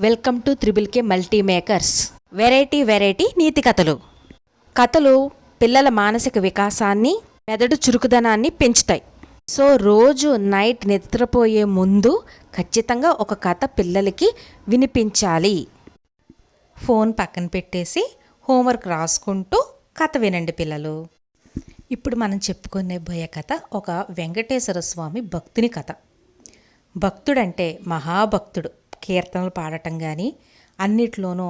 Welcome to triple K multi makers variety variety నీతి కథలు కథలు పిల్లల మానసిక వికాసాన్ని మెదడు చురుకుదనాన్ని పెంచుతాయి. సో రోజు నైట్ నిద్రపోయే ముందు ఖచ్చితంగా ఒక కథ పిల్లలకి వినిపించాలి. ఫోన్ పక్కన పెట్టేసి హోంవర్క్ రాసుకుంటూ కథ వినండి పిల్లలు. ఇప్పుడు మనం చెప్పుకునే భయ కథ ఒక వెంకటేశ్వర స్వామి భక్తుని కథ. భక్తుడంటే మహాభక్తుడు. కీర్తనలు పాడటం కానీ అన్నిట్లోనూ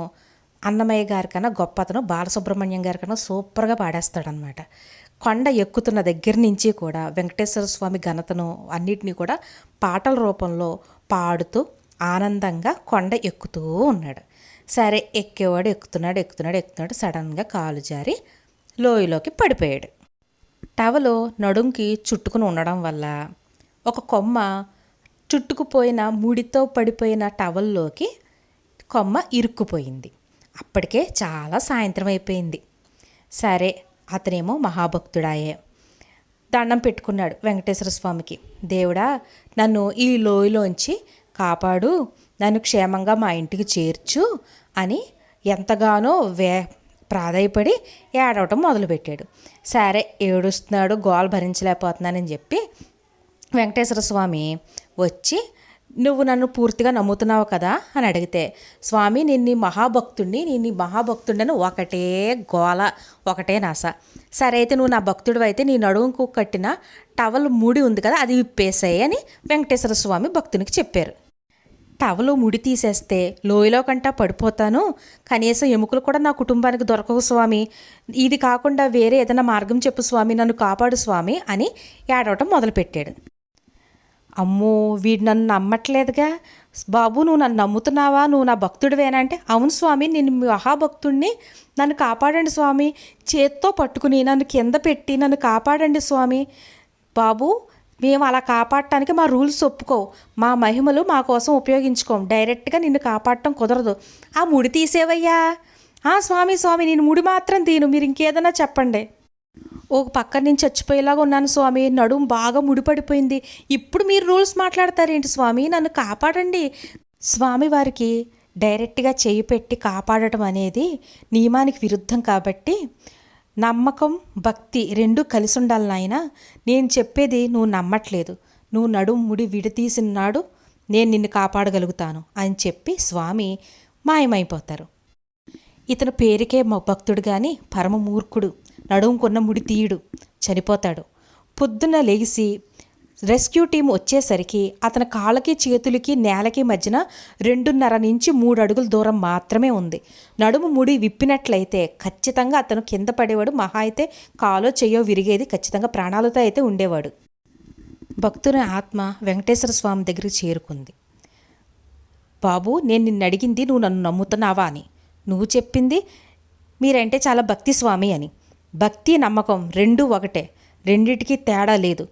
అన్నమయ్య గారి కన్నా గొప్పతను బాలసుబ్రహ్మణ్యం గారి కన్నా సూపర్గా పాడేస్తాడనమాట కొండ ఎక్కుతున్న దగ్గర నుంచి కూడా వెంకటేశ్వర స్వామి ఘనతను అన్నిటినీ కూడా పాటల రూపంలో పాడుతూ ఆనందంగా కొండ ఎక్కుతూ ఉన్నాడు. సరే ఎక్కేవాడు ఎక్కుతున్నాడు ఎక్కుతున్నాడు ఎక్కుతున్నాడు. సడన్గా కాలు జారి లోయలోకి పడిపోయాడు. టవలు నడుంకి చుట్టుకుని ఉండడం వల్ల ఒక కొమ్మ చుట్టుకుపోయిన ముడితో పడిపోయిన టవల్లోకి కొమ్మ ఇరుక్కుపోయింది. అప్పటికే చాలా సాయంత్రం అయిపోయింది. సరే అతనేమో మహాభక్తుడాయే. దండం పెట్టుకున్నాడు వెంకటేశ్వర స్వామికి. దేవుడా నన్ను ఈ లోయలోంచి కాపాడు నన్ను క్షేమంగా మా ఇంటికి చేర్చు అని ఎంతగానో వే ప్రాధాయపడి ఏడవటం మొదలుపెట్టాడు. సరే ఏడుస్తున్నాడు గోల్ భరించలేకపోతున్నానని చెప్పి వెంకటేశ్వర స్వామి వచ్చి నువ్వు నన్ను పూర్తిగా నమ్ముతున్నావు కదా? అని అడిగితే స్వామి నిన్ని మహాభక్తుడిని నిన్ని మహాభక్తుడిని ఒకటే గోల ఒకటే నాస. సరే అయితే నువ్వు నా భక్తుడు అయితే నీ నడుముకు కట్టిన టవల్ ముడి ఉంది కదా అది విప్పేసాయి అని వెంకటేశ్వర స్వామి భక్తునికి చెప్పారు. టవలు ముడి తీసేస్తే లోయలో కంటా పడిపోతాను. కనీసం ఎముకలు కూడా నా కుటుంబానికి దొరకవు స్వామి. ఇది కాకుండా వేరే ఏదైనా మార్గం చెప్పు స్వామి నన్ను కాపాడు స్వామి అని ఏడవటం మొదలుపెట్టాడు. అమ్మో వీడు నన్ను నమ్మట్లేదుగా. బాబు నువ్వు నన్ను నమ్ముతున్నావా? నువ్వు నా భక్తుడివేనా అంటే అవును స్వామి నేను మహాభక్తుణ్ణి. నన్ను కాపాడండి స్వామి. చేత్తో పట్టుకుని నన్ను కింద పెట్టి నన్ను కాపాడండి స్వామి. బాబు మేము అలా కాపాడటానికి మా రూల్స్ ఒప్పుకోవు మా మహిమలు మా కోసం ఉపయోగించుకోం. డైరెక్ట్గా నిన్ను కాపాడటం కుదరదు. ఆ ముడి తీసేవయ్యా. ఆ స్వామి స్వామి నేను ముడి మాత్రం తీను మీరు ఇంకేదైనా చెప్పండి. ఓ పక్క నుంచి చచ్చిపోయేలాగా ఉన్నాను స్వామి నడుం బాగా ముడిపడిపోయింది. ఇప్పుడు మీరు రూల్స్ మాట్లాడతారేంటి స్వామి? నన్ను కాపాడండి. స్వామి వారికి డైరెక్ట్గా చేయి పెట్టి కాపాడటం అనేది నియమానికి విరుద్ధం కాబట్టి నమ్మకం భక్తి రెండు కలిసి ఉండాలి నాయన. నేను చెప్పేది నువ్వు నమ్మట్లేదు. నువ్వు నడుం ముడి విడతీసిన నాడు నేను నిన్ను కాపాడగలుగుతాను అని చెప్పి స్వామి మాయమైపోతారు. ఇతను పేరుకే భక్తుడు కానీ పరమ మూర్ఖుడు. నడుముకున్న ముడి తీయుడు చనిపోతాడు. పొద్దున్న లేచి రెస్క్యూ టీం వచ్చేసరికి అతని కాళ్ళకి చేతులకి నేలకి మధ్యన రెండున్నర నుంచి మూడు అడుగుల దూరం మాత్రమే ఉంది. నడుము ముడి విప్పినట్లయితే ఖచ్చితంగా అతను కింద పడేవాడు. మహా అయితే కాలో చెయ్యో విరిగేది ఖచ్చితంగా ప్రాణాలతో అయితే ఉండేవాడు. భక్తుని ఆత్మ వెంకటేశ్వర స్వామి దగ్గరికి చేరుకుంది. బాబు నేను నిన్ను అడిగింది నువ్వు నన్ను నమ్ముతున్నావా అని. నువ్వు చెప్పింది మీరంటే చాలా భక్తి స్వామి అని. భక్తి నమ్మకం రెండు ఒకటే. రెండిటికి తేడా లేదు.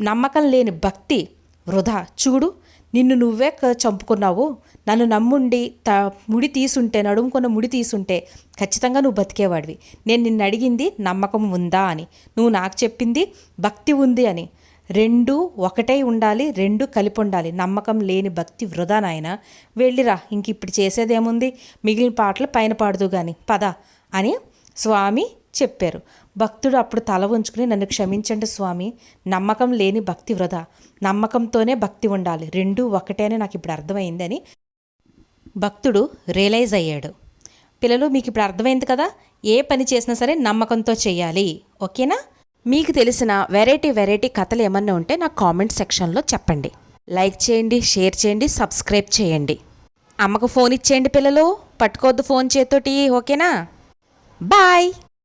నమ్మకం లేని భక్తి వృధా. చూడు నిన్ను నువ్వే చంపుకున్నావు. నన్ను నమ్ముండి త ముడి తీసుంటే నడుముకున్న ముడి తీసుంటే ఖచ్చితంగా నువ్వు బతికేవాడివి. నేను నిన్ను అడిగింది నమ్మకం ఉందా అని. నువ్వు నాకు చెప్పింది భక్తి ఉంది అని. రెండు ఒకటే ఉండాలి రెండు కలిపి ఉండాలి. నమ్మకం లేని భక్తి వృధా నాయన. వెళ్ళిరా ఇంక ఇప్పుడు చేసేదేముంది? మిగిలిన పాటలు పైన పాడుదు కానీ పద అని స్వామి చెప్పారు. భక్తుడు అప్పుడు తల ఉంచుకుని నన్ను క్షమించండి స్వామి నమ్మకం లేని భక్తి వృధా. నమ్మకంతోనే భక్తి ఉండాలి. రెండు ఒకటే అని నాకు ఇప్పుడు అర్థమైందని భక్తుడు రియలైజ్ అయ్యాడు. పిల్లలు మీకు ఇప్పుడు అర్థమైంది కదా? ఏ పని చేసినా సరే నమ్మకంతో చేయాలి ఓకేనా? మీకు తెలిసిన వెరైటీ వెరైటీ కథలు ఏమన్నా ఉంటే నా కామెంట్ సెక్షన్లో చెప్పండి. లైక్ చేయండి షేర్ చేయండి సబ్స్క్రైబ్ చేయండి. అమ్మకు ఫోన్ ఇచ్చేయండి పిల్లలు. పట్టుకోవద్దు ఫోన్ చేతోటి ఓకేనా? బాయ్.